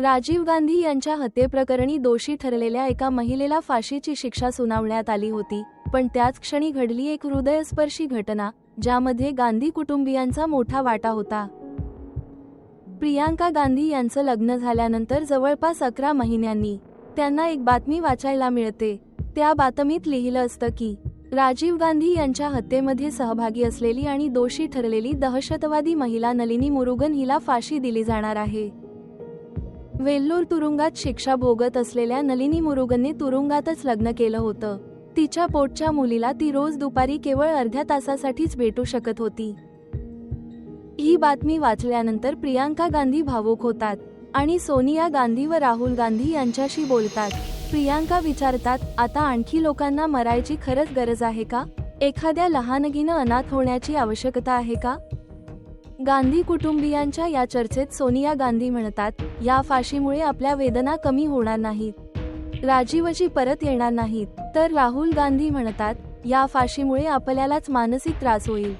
राजीव गांधी यांच्या हत्येप्रकरणी दोषी ठरलेल्या एका महिलेला फाशीची शिक्षा सुनावण्यात आली होती. पण त्याच क्षणी घडली एक हृदयस्पर्शी घटना ज्यामध्ये गांधी कुटुंबियांचा मोठा वाटा होता. प्रियांका गांधी यांचं लग्न झाल्यानंतर जवळपास अकरा महिन्यांनी त्यांना एक बातमी वाचायला मिळते. त्या बातमीत लिहिलं असतं की राजीव गांधी यांच्या हत्येमध्ये सहभागी असलेली आणि दोषी ठरलेली दहशतवादी महिला नलिनी मुरुगन हिला फाशी दिली जाणार आहे. वेल्लोर तुरुंगात शिक्षा भोगत असलेल्या नलिनी मुरुगनने तुरुंगातच लग्न केलं होतं. तिच्या पोटच्या मुलीला ती रोज दुपारी केवळ अर्ध्या तासासाठीच भेटू शकत होती. ही बातमी वाचल्यानंतर प्रियांका गांधी भावूक होतात आणि सोनिया गांधी व राहुल गांधी यांच्याशी बोलतात. प्रियांका विचारतात आता आणखी लोकांना मरायची खरंच गरज आहे का? एखाद्या लहानगीनं अनाथ होण्याची आवश्यकता आहे का? गांधी कुटुंबियांच्या या चर्चेत सोनिया गांधी म्हणतात या फाशीमुळे आपल्या वेदना कमी होणार नाहीत. राजीवजी परत येणार नाहीत. तर राहुल गांधी म्हणतात या फाशीमुळे आपल्यालाच मानसिक त्रास होईल.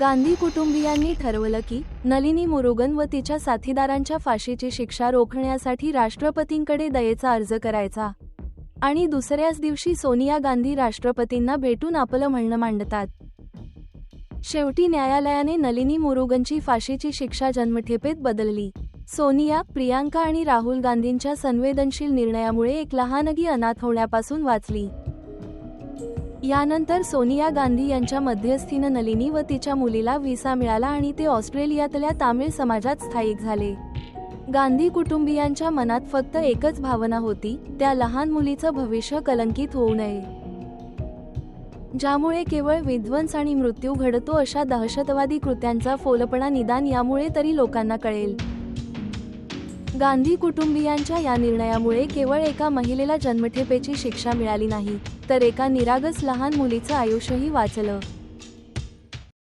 गांधी कुटुंबियांनी ठरवलं की नलिनी मुरुगन व तिच्या साथीदारांच्या फाशीची शिक्षा रोखण्यासाठी राष्ट्रपतींकडे दयेचा अर्ज करायचा. आणि दुसऱ्याच दिवशी सोनिया गांधी राष्ट्रपतींना भेटून आपलं म्हणणं मांडतात. शेवटी न्यायालयाने नलिनी मुरुगनची फाशीची शिक्षा जन्मठेपेत बदलली. सोनिया प्रियांका आणि राहुल गांधींच्या संवेदनशील निर्णयामुळे एक लहानगी अनाथ होण्यापासून वाचली. यानंतर सोनिया गांधी यांच्या मध्यस्थीनं नलिनी व तिच्या मुलीला व्हिसा मिळाला आणि ते ऑस्ट्रेलियातल्या तामिळ समाजात स्थायिक झाले. गांधी कुटुंबियांच्या मनात फक्त एकच भावना होती त्या लहान मुलीचं भविष्य कलंकित होऊ नये. ज्यामुळे केवळ विध्वंस आणि मृत्यू घडतो अशा दहशतवादी कृत्यांचा फोलपणा निदान यामुळे तरी लोकांना कळेल. गांधी कुटुंबियांच्या या निर्णयामुळे केवळ एका महिलेला जन्मठेपेची शिक्षा मिळाली नाही तर एका निरागस लहान मुलीचं आयुष्यही वाचलं.